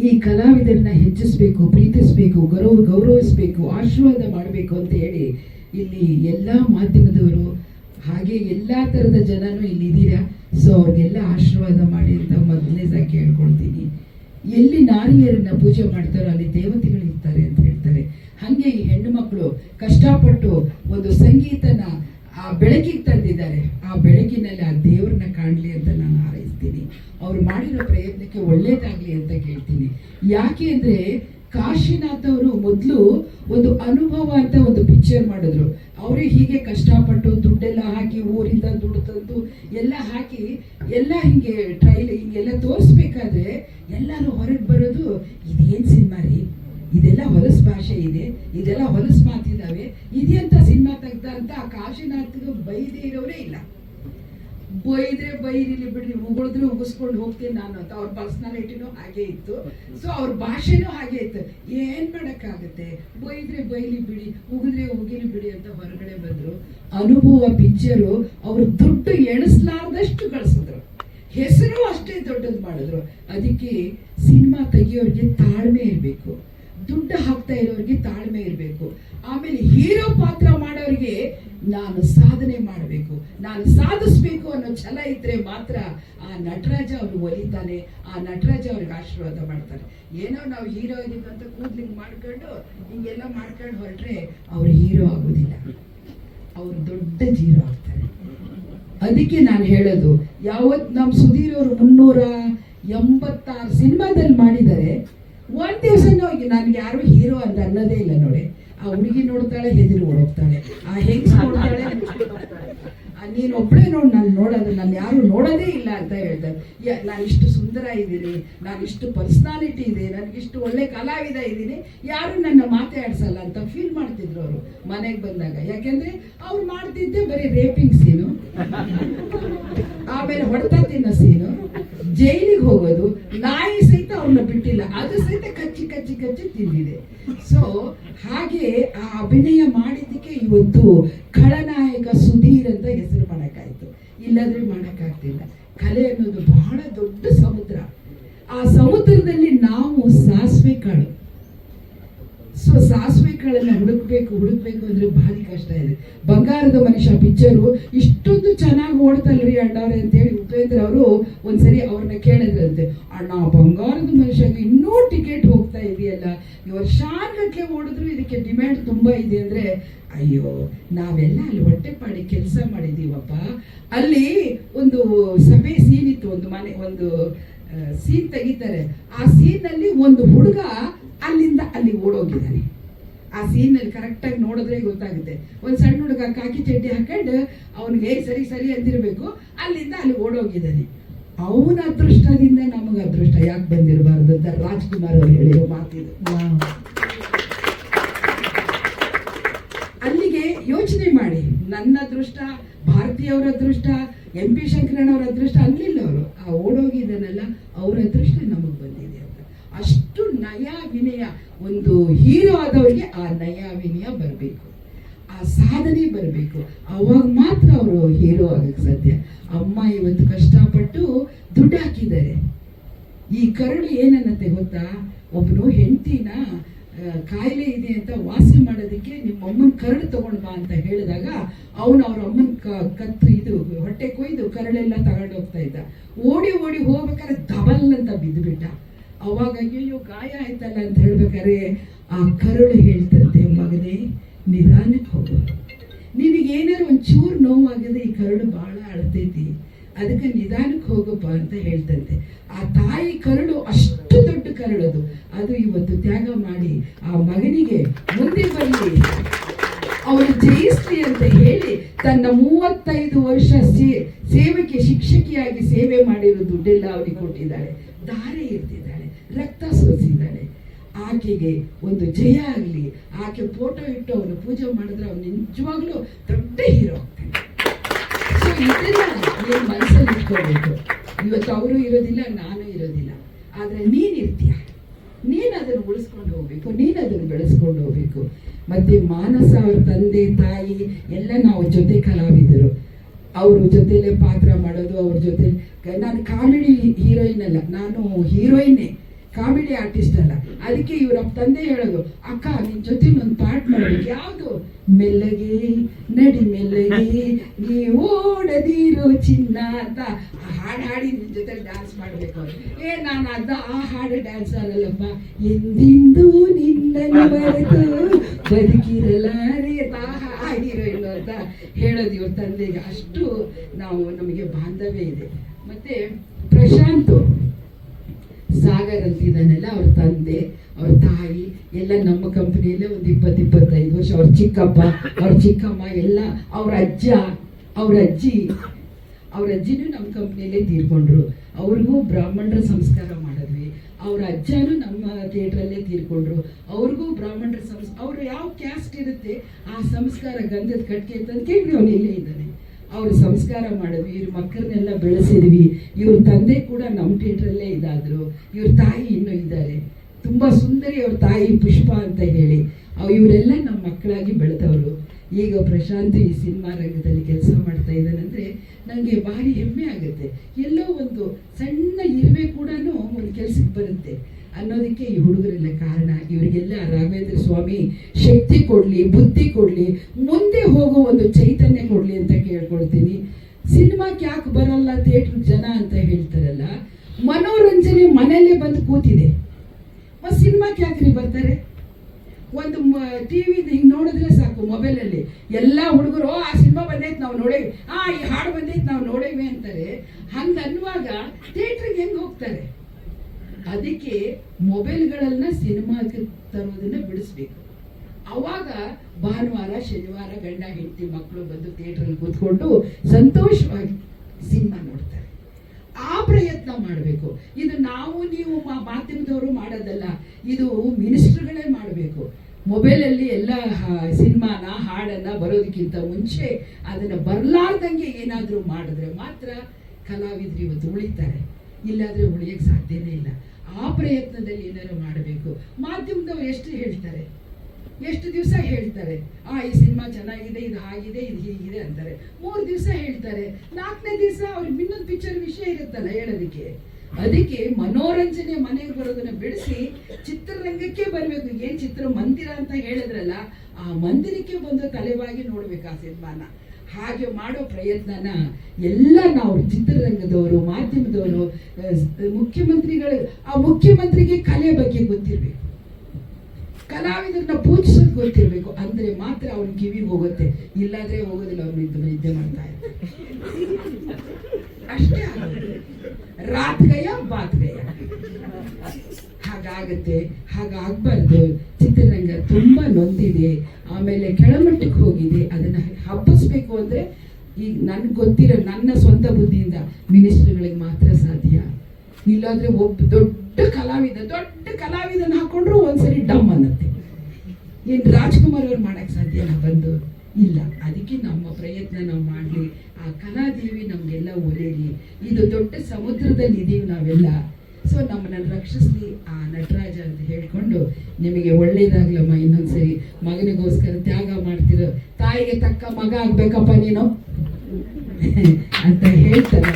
ಈ ಕಲಾವಿದರನ್ನ ಹೆಚ್ಚಿಸಬೇಕು, ಪ್ರೀತಿಸಬೇಕು, ಗೌರವ, ಗೌರವಿಸಬೇಕು, ಆಶೀರ್ವಾದ ಮಾಡಬೇಕು ಅಂತ ಹೇಳಿ ಇಲ್ಲಿ ಎಲ್ಲ ಮಾಧ್ಯಮದವರು ಹಾಗೆ ಎಲ್ಲ ಥರದ ಜನನೂ ಇಲ್ಲಿ ಇದ್ದೀರಾ? ಸೊ ಅವ್ರಿಗೆಲ್ಲ ಆಶೀರ್ವಾದ ಮಾಡಿ ಅಂತ ಮೊದಲನೇದಾಗಿ ಹೇಳ್ಕೊಳ್ತೀನಿ ಎಲ್ಲಿ ನಾರಿಯರನ್ನ ಪೂಜೆ ಮಾಡ್ತಾರೋ ಅಲ್ಲಿ ದೇವತೆಗಳು ಇರ್ತಾರೆ ಅಂತ ಹೇಳ್ತಾರೆ. ಹಾಗೆ ಈ ಹೆಣ್ಣು ಮಕ್ಕಳು ಕಷ್ಟಪಟ್ಟು ಒಂದು ಸಂಗೀತನ ಆ ಬೆಳಕಿಗೆ ತಂದಿದ್ದಾರೆ. ಆ ಬೆಳಕಿನಲ್ಲಿ ಆ ದೇವ್ರನ್ನ ಕಾಣಲಿ ಅಂತ ನಾನು ಅವ್ರು ಮಾಡಿರೋ ಪ್ರಯತ್ನಕ್ಕೆ ಒಳ್ಳೇದಾಗ್ಲಿ ಅಂತ ಕೇಳ್ತೀನಿ. ಯಾಕೆ ಅಂದ್ರೆ ಕಾಶಿನಾಥ್ ಅವರು ಮೊದಲು ಒಂದು ಅನುಭವ ಅಂತ ಒಂದು ಪಿಕ್ಚರ್ ಮಾಡಿದ್ರು. ಅವರೇ ಹೀಗೆ ಕಷ್ಟಪಟ್ಟು ದುಡ್ಡೆಲ್ಲ ಹಾಕಿ ಊರಿಂದ ದುಡ್ಡು ತಂದು ಎಲ್ಲ ಹಾಕಿ ಎಲ್ಲ ಹಿಂಗೆ ಟ್ರೈಲ್ ಹಿಂಗೆಲ್ಲ ತೋರಿಸ್ಬೇಕಾದ್ರೆ ಎಲ್ಲರೂ ಹೊರಗೆ ಬರೋದು, ಇದೇನು ಸಿನಿಮಾ ರೀ? ಇದೆಲ್ಲ ಹೊಲಸು ಭಾಷೆ ಇದೆ, ಇದೆಲ್ಲ ಹೊಲಸು ಮಾತಿದ್ದಾವೆ ಇದೆಂತ ಸಿನಿಮಾ ತೆಗ್ದ ಆ ಕಾಶಿನಾಥ್ಗೆ ಬೈದೇ ಇರೋರೇ ಇಲ್ಲ. ಬೈದ್ರೆ ಬೈರಿಲಿ ಬಿಡ್ರಿ ಉಗುಳಿದ್ರೆ ಉಗಿಸ್ಕೊಂಡು ಹೋಗ್ತೀನಿ ನಾನು ಅಂತ ಅವ್ರ ಪರ್ಸ್ನಾಲಿಟಿನೂ ಹಾಗೆ ಇತ್ತು. ಸೊ ಅವ್ರ ಭಾಷೆನೂ ಹಾಗೆ ಇತ್ತು. ಏನ್ ಮಾಡಕ್ಕಾಗತ್ತೆ? ಬೈದ್ರೆ ಬೈಲಿ ಬಿಡಿ, ಉಗಿದ್ರೆ ಉಗಿಲಿ ಬಿಡಿ ಅಂತ ಹೊರಗಡೆ ಬಂದ್ರು. ಅನುಭವ ಪಿಕ್ಚರು ಅವ್ರ ದುಡ್ಡು ಎಣಿಸ್ಲಾರ್ದಷ್ಟು ಕಳ್ಸಿದ್ರು. ಹೆಸರು ಅಷ್ಟೇ ದೊಡ್ಡದು ಮಾಡಿದ್ರು. ಅದಕ್ಕೆ ಸಿನಿಮಾ ತೆಗಿಯೋರಿಗೆ ತಾಳ್ಮೆ ಇರಬೇಕು. ದುಡ್ಡು ಹಾಕ್ತಾ ಇರೋರಿಗೆ ತಾಳ್ಮೆ ಇರಬೇಕು. ಆಮೇಲೆ ಹೀರೋ ಪಾತ್ರ ಮಾಡೋರಿಗೆ ನಾನು ಸಾಧನೆ ಮಾಡಬೇಕು, ನಾನು ಸಾಧಿಸ್ಬೇಕು ಅನ್ನೋ ಛಲ ಇದ್ರೆ ಮಾತ್ರ ಆ ನಟರಾಜ ಅವ್ರು ಒಲಿತಾನೆ, ಆ ನಟರಾಜ ಅವ್ರಿಗೆ ಆಶೀರ್ವಾದ ಮಾಡ್ತಾರೆ ಏನೋ ನಾವು ಹೀರೋ ಅಂತ ಕೂದ್ಲಿಂಗ್ ಮಾಡ್ಕೊಂಡು, ಹಿಂಗೆಲ್ಲ ಮಾಡ್ಕೊಂಡು ಹೊರಟ್ರೆ ಅವ್ರು ಹೀರೋ ಆಗೋದಿಲ್ಲ. ಅವ್ರು ದೊಡ್ಡ ಜೀರೋ ಆಗ್ತಾರೆ. ಅದಕ್ಕೆ ನಾನು ಹೇಳೋದು, ಯಾವತ್ ನಮ್ಮ ಸುಧೀರ್ ಅವರು ಮುನ್ನೂರ ಎಂಬತ್ತಾರು ಸಿನಿಮಾದಲ್ಲಿ ಮಾಡಿದ್ದಾರೆ, ಒಂದ್ ದಿವಸ ನನ್ಗೆ ಯಾರು ಹೀರೋ ಅಂತ ಅನ್ನೋದೇ ಇಲ್ಲ ನೋಡಿ. ಆ ಹುಡುಗಿ ನೋಡ್ತಾಳೆ, ಹೆದಿರು ಓಡೋಗ್ತಾಳೆ. ಆ ಹೆಂಗ್ಸ್ ನೋಡ್ತಾಳೆ? ನೀನ್ ಒಬ್ಳೇ ನೋಡ್, ನಾನು ನೋಡೋದು, ನಾನು ಯಾರು ನೋಡೋದೇ ಇಲ್ಲ ಅಂತ ಹೇಳ್ತಾರೆ ನಾನು ಇಷ್ಟು ಸುಂದರ ಇದ್ದೀನಿ ನಾನು ಇಷ್ಟು ಪರ್ಸನಾಲಿಟಿ ಇದೆ ನನಗಿಷ್ಟು ಒಳ್ಳೆ ಕಲಾವಿದ ಇದ್ದೀನಿ, ಯಾರು ನನ್ನ ಮಾತಾಡ್ಸಲ್ಲ ಅಂತ ಫೀಲ್ ಮಾಡ್ತಿದ್ರು ಅವರು ಮನೆಗೆ ಬಂದಾಗ. ಯಾಕೆಂದ್ರೆ ಅವ್ರು ಮಾಡ್ತಿದ್ದೆ ಬರೀ ರೇಪಿಂಗ್ ಸೀನು ಆಮೇಲೆ ಹೊಡೆತ ತಿನ್ನೋ ಅಭಿನಯ ಮಾಡಿದ್ದಕ್ಕೆ ಇವತ್ತು ಖಳನಾಯಕ ಸುಧೀರ್ ಅಂತ ಹೆಸರು ಮಾಡಕ್ಕಾಯ್ತು. ಇಲ್ಲದ್ರೆ ಮಾಡಕ್ಕಾಗ್ತಿಲ್ಲ. ಕಲೆ ಅನ್ನೋದು ಬಹಳ ದೊಡ್ಡ ಸಮುದ್ರ. ಆ ಸಮುದ್ರದಲ್ಲಿ ನಾವು ಸಾಸಿವೆ ಕಾಳು ಸೊ ಸಾಸಿವೆ ಕಾಳನ್ನ ಹುಡುಕ್ಬೇಕು ಹುಡುಕ್ಬೇಕು ಅಂದ್ರೆ ಭಾರಿ ಕಷ್ಟ ಇದೆ. ಬಂಗಾರದ ಮನುಷ್ಯ ಪಿಕ್ಚರು ಇಷ್ಟೊಂದು ಚೆನ್ನಾಗಿ ಓಡ್ತಲ್ರಿ ಅಣ್ಣವ್ರೆ ಅಂತೇಳಿ ಉಪೇಂದ್ರ ಅವರು ಒಂದ್ಸರಿ ಅವ್ರನ್ನ ಕೇಳಿದ್ರಂತೆ. ಅಣ್ಣ, ಬಂಗಾರದ ಮನುಷ್ಯಗೆ ಟಿಕೆಟ್ ಹೋಗ್ತಾ ಇದೆಯಲ್ಲ? ವರ್ಷಾನ್ಗಟ್ಲೆ ಓಡಿದ್ರು ಇದಕ್ಕೆ ಡಿಮ್ಯಾಂಡ್ ತುಂಬಾ ಇದೆ ಅಂದ್ರೆ, ಅಯ್ಯೋ, ನಾವೆಲ್ಲ ಅಲ್ಲಿ ಹೊಟ್ಟೆಪಾಡಿ ಕೆಲಸ ಮಾಡಿದೀವಪ್ಪ. ಅಲ್ಲಿ ಒಂದು ಸಭೆ ಸೀನ್ ಇತ್ತು, ಒಂದು ಮನೆ, ಒಂದು ಸೀನ್ ತೆಗಿತಾರೆ. ಆ ಸೀನಲ್ಲಿ ಒಂದು ಹುಡುಗ ಅಲ್ಲಿಂದ ಅಲ್ಲಿ ಓಡೋಗಿದ್ದಾನೆ. ಆ ಸೀನಲ್ಲಿ ಕರೆಕ್ಟಾಗಿ ನೋಡಿದ್ರೆ ಗೊತ್ತಾಗುತ್ತೆ. ಒಂದು ಸಣ್ಣ ಹುಡುಗ ಕಾಕಿ ಚಡ್ಡಿ ಹಾಕೊಂಡು, ಅವನಿಗೆ ಸರಿ ಸರಿ ಅಂದಿರಬೇಕು ಅಲ್ಲಿಂದ ಅಲ್ಲಿ ಓಡೋಗಿದ್ದಾನೆ. ಅವನ ಅದೃಷ್ಟದಿಂದ ನಮಗೆ ಅದೃಷ್ಟ. ಯಾಕೆ ಬಂದಿರಬಾರ್ದು ಅಂತ ರಾಜ್ಕುಮಾರ್ ಅವರು ಹೇಳಿರೋ ಮಾತಿದೆ ಅಲ್ಲಿಗೆ ಯೋಚನೆ ಮಾಡಿ. ನನ್ನ ಅದೃಷ್ಟ, ಭಾರತೀಯವರ ಅದೃಷ್ಟ, ಎಂ ಪಿ ಶಂಕರಣ್ಣವ್ರ ಅದೃಷ್ಟ, ಅಲ್ಲಿಲ್ಲ ಅವರು. ಆ ಓಡೋಗಿದ್ದಾನಲ್ಲ ಅವ್ರ ಅದೃಷ್ಟ ನಮಗೆ ಬಂದಿದೆ ಅಂತ. ಅಷ್ಟು ನಯ ವಿನಯ, ಒಂದು ಹೀರೋ ಆದವರಿಗೆ ಆ ನಯ ವಿನಯ ಬರಬೇಕು. ಸಾಧನೆ ಬರಬೇಕು. ಅವಾಗ ಮಾತ್ರ ಅವರು ಹೀರೋ ಆಗಕ್ಕೆ ಸಾಧ್ಯ. ಅಮ್ಮ ಇವತ್ತು ಕಷ್ಟಪಟ್ಟು ದುಡ್ಡು ಹಾಕಿದ್ದಾರೆ ಈ ಕರುಳು ಏನನ್ನತ್ತೆ ಗೊತ್ತಾ? ಒಬ್ಬರು ಹೆಂಡತಿನ ಕಾಯಿಲೆ ಇದೆ ಅಂತ ವಾಸಿ ಮಾಡೋದಕ್ಕೆ ನಿಮ್ಮ ಅಮ್ಮನ ಕರಡು ತಗೊಂಡ್ ಬಾ ಅಂತ ಹೇಳಿದಾಗ ಅವನು ಅವ್ರ ಅಮ್ಮನ ಕತ್ತು ಇದು, ಹೊಟ್ಟೆ ಕೊಯ್ದು ಕರಳೆಲ್ಲ ತಗೊಂಡು ಹೋಗ್ತಾ ಇದ್ದ. ಓಡಿ ಓಡಿ ಹೋಗ್ಬೇಕಾದ್ರೆ ಧಬಲ್ ಅಂತ ಬಿದ್ದುಬಿಟ್ಟ. ಅವಾಗ ಅಯ್ಯೋ ಗಾಯ ಆಯ್ತಲ್ಲ ಅಂತ ಹೇಳ್ಬೇಕಾದ್ರೆ ಆ ಕರುಳು ಹೇಳ್ತಂತೆ ಮಗನೇ ನಿಧಾನಕ್ಕೆ ಹೋಗೋದು ಏನಾದ್ರು ಒಂಚೂರು ನೋವಾಗಿದೆ, ಈ ಕರುಳು ಬಹಳ ಅಳ್ತೈತಿ. ಅದಕ್ಕೆ ನಿಧಾನಕ್ಕೆ ಹೋಗಪ್ಪ ಅಂತ ಹೇಳ್ತಂತೆ. ಆ ತಾಯಿ ಕರುಳು ಅಷ್ಟು ದೊಡ್ಡ ಕರುಳದು ಅದು. ಇವತ್ತು ತ್ಯಾಗ ಮಾಡಿ ಆ ಮಗನಿಗೆ ಮುಂದೆ ಬರಲಿ ಅವಳು ಜಯಿಸ್ಲಿ ಅಂತ ಹೇಳಿ ತನ್ನ ಮೂವತ್ತೈದು ವರ್ಷ ಸೇವೆಗೆ ಶಿಕ್ಷಕಿಯಾಗಿ ಸೇವೆ ಮಾಡಿರೋ ದುಡ್ಡೆಲ್ಲ ಅವನಿಗೆ ಕೊಟ್ಟಿದ್ದಾಳೆ. ದಾರೆ ಇರ್ತಿದ್ದಾಳೆ ರಕ್ತ ಸೋಸಿದ್ದಾಳೆ. ಆಕೆಗೆ ಒಂದು ಜಯ ಆಗಲಿ. ಆಕೆ ಫೋಟೋ ಇಟ್ಟು ಅವನು ಪೂಜೆ ಮಾಡಿದ್ರೆ ಅವನು ನಿಜವಾಗ್ಲೂ ದೊಡ್ಡ ಹೀರೋ ಆಗ್ತಾನೆ. ಸೊ ಇದನ್ನ ನೀನು ಮನಸ್ಸಲ್ಲಿ ಇಟ್ಕೋಬೇಕು ಇವತ್ತು ಅವರು ಇರೋದಿಲ್ಲ, ನಾನು ಇರೋದಿಲ್ಲ. ಆದರೆ ನೀನ್ ಇರ್ತೀಯ. ನೀನ್ ಅದನ್ನು ಉಳಿಸ್ಕೊಂಡು ಹೋಗ್ಬೇಕು. ನೀನ್ ಅದನ್ನು ಬೆಳೆಸ್ಕೊಂಡು ಹೋಗ್ಬೇಕು. ಮತ್ತೆ ಮಾನಸ ಅವ್ರ ತಂದೆ, ತಾಯಿ ಎಲ್ಲ ನಾವು ಜೊತೆ ಕಲಾವಿದರು. ಅವ್ರ ಜೊತೆಲೆ ಪಾತ್ರ ಮಾಡೋದು, ಅವ್ರ ಜೊತೆ ನಾನು ಕಾಮಿಡಿ ಹೀರೋಯಿನ್ ಅಲ್ಲ, ನಾನು ಹೀರೋಯಿನ್ನೇ. ಕಾಮಿಡಿ ಆರ್ಟಿಸ್ಟ್ ಅಲ್ಲ. ಅದಕ್ಕೆ ಇವ್ರ ತಂದೆ ಹೇಳೋದು, ಅಕ್ಕ, ನಿನ್ ಜೊತೆ ಒಂದು ಪಾಠ ಮಾಡ್ಬೇಕು. ಯಾವುದು? ಮೆಲ್ಲಗೆ, ನಡಿ ಮೆಲ್ಲಗೆ ನೀ ಓಡದಿರೋ ಚಿನ್ನ ಅಂತ. ಹಾಡು ಹಾಡಿ ನಿನ್ ಜೊತೆ ಡ್ಯಾನ್ಸ್ ಮಾಡ್ಬೇಕು ಏ, ನಾನು ಅದ ಆ ಹಾಡು ಡ್ಯಾನ್ಸ್ ಆಗಲ್ಲಪ್ಪ ಎಂದಿಂದು ನಿನ್ನನ್ನು ಬರೆದು ಬದುಕಿರಲಾರೆ ತಾಹ ಹೀರೋಯಿನ್ ಅಂತ ಹೇಳೋದು ಇವ್ರ ತಂದೆಗೆ. ಅಷ್ಟು ನಾವು ನಮಗೆ ಬಾಂಧವ್ಯ ಇದೆ. ಮತ್ತೆ ಪ್ರಶಾಂತ್ ಸಾಗರ್ ಅಂತ ಇದ್ದಾನಲ್ಲ ಅವ್ರ ತಂದೆ, ಅವ್ರ ತಾಯಿ, ಎಲ್ಲ ನಮ್ಮ ಕಂಪ್ನಿಯಲ್ಲೇ ಒಂದು ಇಪ್ಪತ್ತು, ಇಪ್ಪತ್ತೈದು ವರ್ಷ. ಅವ್ರ ಚಿಕ್ಕಪ್ಪ, ಅವ್ರ ಚಿಕ್ಕಮ್ಮ, ಎಲ್ಲ ಅವ್ರ ಅಜ್ಜ, ಅವ್ರ ಅಜ್ಜಿ, ಅವ್ರ ಅಜ್ಜಿನೂ ನಮ್ಮ ಕಂಪ್ನಿಯಲ್ಲೇ ತೀರ್ಕೊಂಡ್ರು. ಅವ್ರಿಗೂ ಬ್ರಾಹ್ಮಣರ ಸಂಸ್ಕಾರ ಮಾಡಿದ್ವಿ. ಅವ್ರ ಅಜ್ಜನೂ ನಮ್ಮ ಥಿಯೇಟ್ರಲ್ಲೇ ತೀರ್ಕೊಂಡ್ರು. ಅವ್ರಿಗೂ ಬ್ರಾಹ್ಮಣರ ಸಂಸ್, ಅವ್ರ ಯಾವ ಕ್ಯಾಸ್ಟ್ ಇರುತ್ತೆ, ಆ ಸಂಸ್ಕಾರ ಗಂಧದ ಕಟ್ಟಿಗೆ ಅಂತ ಕೇಳಿ ಅವನು ಇಲ್ಲೇ ಇದ್ದಾನೆ. ಅವ್ರು ಸಂಸ್ಕಾರ ಮಾಡಿದ್ವಿ, ಇವ್ರ ಮಕ್ಕಳನ್ನೆಲ್ಲ ಬೆಳೆಸಿದ್ವಿ. ಇವ್ರ ತಂದೆ ಕೂಡ ನಮ್ಮ ಥಿಯೇಟ್ರಲ್ಲೇ ಇದಾದರು. ಇವ್ರ ತಾಯಿ ಇನ್ನೂ ಇದ್ದಾರೆ. ತುಂಬ ಸುಂದರಿ ಅವ್ರ ತಾಯಿ ಪುಷ್ಪ ಅಂತ ಹೇಳಿ. ಅವ್ ಇವರೆಲ್ಲ ನಮ್ಮ ಮಕ್ಕಳಾಗಿ ಬೆಳೆದವರು. ಈಗ ಪ್ರಶಾಂತ್ ಈ ಸಿನಿಮಾ ರಂಗದಲ್ಲಿ ಕೆಲಸ ಮಾಡ್ತಾ ಇದ್ದಾನಂದ್ರೆ ನನಗೆ ಭಾರಿ ಹೆಮ್ಮೆ ಆಗುತ್ತೆ. ಎಲ್ಲೋ ಒಂದು ಸಣ್ಣ ಇರುವೆ ಕೂಡ ಒಂದು ಕೆಲಸಕ್ಕೆ ಬರುತ್ತೆ. ಅನ್ನೋದಕ್ಕೆ ಈ ಹುಡುಗರೆಲ್ಲ ಕಾರಣ. ಇವರಿಗೆಲ್ಲ ರಾಘವೇಂದ್ರ ಸ್ವಾಮಿ ಶಕ್ತಿ ಕೊಡ್ಲಿ, ಬುದ್ಧಿ ಕೊಡ್ಲಿ ಮುಂದೆ ಹೋಗೋ ಒಂದು ಚೈತನ್ಯ ಕೊಡ್ಲಿ ಅಂತ ಕೇಳ್ಕೊಳ್ತೀನಿ ಸಿನಿಮಾಕ್ಕೆ ಯಾಕೆ ಬರಲ್ಲ ಥಿಯೇಟ್ರ್ ಜನ ಅಂತ ಹೇಳ್ತಾರಲ್ಲ ಮನೋರಂಜನೆ ಮನೆಯಲ್ಲೇ ಬಂದು ಕೂತಿದೆ ಮತ್ತೆ ಸಿನಿಮಾಕ್ಕೆ ಯಾಕ್ರಿ ಬರ್ತಾರೆ ಒಂದು ಟಿವಿ ಹಿಂಗೆ ನೋಡಿದ್ರೆ ಸಾಕು ಮೊಬೈಲಲ್ಲಿ. ಎಲ್ಲ ಹುಡುಗರು "ಓ, ಆ ಸಿನಿಮಾ ಬಂದೈತೆ ನಾವು ನೋಡೇವಿ ಆ ಈ ಹಾಡು ಬಂದೈತೆ ನಾವು ನೋಡೇವಿ ಅಂತಾರೆ. ಹಂಗೆ ಅನ್ನುವಾಗ ಥಿಯೇಟ್ರಿಗೆ ಹೆಂಗೆ ಹೋಗ್ತಾರೆ? ಅದಕ್ಕೆ ಮೊಬೈಲ್ಗಳನ್ನ ಸಿನಿಮಾಕ್ಕೆ ತರೋದನ್ನ ಬಿಡಿಸ್ಬೇಕು. ಅವಾಗ ಭಾನುವಾರ ಶನಿವಾರ ಗಂಡ ಹೆಂಡತಿ ಮಕ್ಕಳು ಬಂದು ಥಿಯೇಟ್ರಲ್ಲಿ ಕೂತ್ಕೊಂಡು ಸಂತೋಷವಾಗಿ ಸಿನಿಮಾ ನೋಡ್ತಾರೆ. ಪ್ರಯತ್ನ ಮಾಡಬೇಕು. ಇದು ನಾವು, ನೀವು ಮಾಧ್ಯಮದವರು ಮಾಡೋದಲ್ಲ, ಇದು ಮಿನಿಸ್ಟರ್ಗಳೇ ಮಾಡಬೇಕು. ಮೊಬೈಲಲ್ಲಿ ಎಲ್ಲ ಸಿನಿಮಾನ, ಹಾಡನ್ನ ಬರೋದಕ್ಕಿಂತ ಮುಂಚೆ ಅದನ್ನ ಬರಲಾರ್ದಂಗೆ ಏನಾದರೂ ಮಾಡಿದ್ರೆ ಮಾತ್ರ ಕಲಾವಿದರು ಇವತ್ತು ಉಳಿತಾರೆ. ಇಲ್ಲಾದ್ರೆ ಉಳಿಯಕ್ಕೆ ಸಾಧ್ಯನೇ ಇಲ್ಲ. ಆ ಪ್ರಯತ್ನದಲ್ಲಿ ಏನಾದ್ರು ಮಾಡಬೇಕು. ಮಾಧ್ಯಮದವ್ರು ಎಷ್ಟು ಹೇಳ್ತಾರೆ? ಎಷ್ಟು ದಿವಸ ಹೇಳ್ತಾರೆ? ಆ, ಈ ಸಿನಿಮಾ ಚೆನ್ನಾಗಿದೆ, ಇದು ಹಾಗಿದೆ, ಇದು ಹೀಗಿದೆ ಅಂತಾರೆ. ಮೂರು ದಿವಸ ಹೇಳ್ತಾರೆ. ನಾಲ್ಕನೇ ದಿವಸ ಅವ್ರಿಗೆ ಇನ್ನೊಂದು ಪಿಕ್ಚರ್ ವಿಷಯ ಇರುತ್ತಲ್ಲ ಹೇಳೋದಕ್ಕೆ. ಅದಕ್ಕೆ ಮನೋರಂಜನೆ ಮನೆಗೆ ಬರೋದನ್ನ ಬಿಡಿಸಿ ಚಿತ್ರರಂಗಕ್ಕೆ ಬರಬೇಕು. ಏನ್ ಚಿತ್ರ ಮಂದಿರ ಅಂತ ಹೇಳಿದ್ರಲ್ಲ, ಆ ಮಂದಿರಕ್ಕೆ ಬಂದು ತಲೆವಾಗಿ ನೋಡ್ಬೇಕು ಆ ಸಿನಿಮಾನ. ಹಾಗೆ ಮಾಡೋ ಪ್ರಯತ್ನನ ಎಲ್ಲ ನಾವು ಚಿತ್ರರಂಗದವರು, ಮಾಧ್ಯಮದವರು ಮುಖ್ಯಮಂತ್ರಿಗಳು, ಆ ಮುಖ್ಯಮಂತ್ರಿಗೆ ಕಲೆ ಬಗ್ಗೆ ಗೊತ್ತಿರಬೇಕು. ಕಲಾವಿದರನ್ನ ಪೂಜಿಸೋದು ಗೊತ್ತಿರಬೇಕು. ಅಂದ್ರೆ ಮಾತ್ರ ಅವ್ನ ಕಿವಿಗೆ ಹೋಗುತ್ತೆ. ಇಲ್ಲಾದ್ರೆ ಹೋಗೋದಿಲ್ಲ ಅವ್ರು ನಿದ್ದೆ ಮಾಡ್ತಾ ಇರ್ತಾರೆ. ಅಷ್ಟೇ ಆಗುತ್ತೆ. ರಾತ್ ಗಯ ಬಾತ್ ಗಯ ಹಾಗಾಗತ್ತೆ, ಹಾಗಾಗ್ಬಾರ್ದು. ಚಿತ್ರರಂಗ ತುಂಬಾ ನೊಂದಿದೆ. ಆಮೇಲೆ ಕೆಳಮಟ್ಟಕ್ಕೆ ಹೋಗಿದೆ. ಅದನ್ನ ಹಬ್ಬಿಸ್ಬೇಕು ಅಂದ್ರೆ ಈಗ ನನ್ಗೆ ಗೊತ್ತಿರೋ ನನ್ನ ಸ್ವಂತ ಬುದ್ಧಿಯಿಂದ ಮಿನಿಸ್ಟರ್ಗಳಿಗೆ ಮಾತ್ರ ಇಲ್ಲಾಂದ್ರೆ ಒಬ್ಬ ದೊಡ್ಡ ಕಲಾವಿದ, ದೊಡ್ಡ ಕಲಾವಿದನ ಹಾಕೊಂಡ್ರು ಒಂದ್ಸರಿ ಡಮ್ ಅನ್ನತ್ತೆ. ಏನ್ ರಾಜ್ಕುಮಾರ್ ಅವ್ರು ಮಾಡಕ್ ಸಾಧ್ಯನ ಬಂದು? ಇಲ್ಲ. ಅದಕ್ಕೆ ನಮ್ಮ ಪ್ರಯತ್ನ ನಾವು ಮಾಡಲಿ. ಆ ಕಲಾದೇವಿ ನಮ್ಗೆಲ್ಲ ಒಲಿಯಲಿ ಇದು ದೊಡ್ಡ ಸಮುದ್ರದಲ್ಲಿ ಇದೀವಿ ನಾವೆಲ್ಲ. ಸೊ ನಮ್ಮನ್ನ ರಕ್ಷಿಸ್ಲಿ ಆ ನಟರಾಜ ಅಂತ ಹೇಳ್ಕೊಂಡು ನಿಮಗೆ ಒಳ್ಳೇದಾಗ್ಲಮ್ಮ ಇನ್ನೊಂದ್ಸರಿ. ಮಗನಿಗೋಸ್ಕರ ತ್ಯಾಗ ಮಾಡ್ತಿರೋ ತಾಯಿಗೆ ತಕ್ಕ ಮಗ ಆಗ್ಬೇಕಪ್ಪ ನೀನು? ಅಂತ ಹೇಳ್ತಾರೆ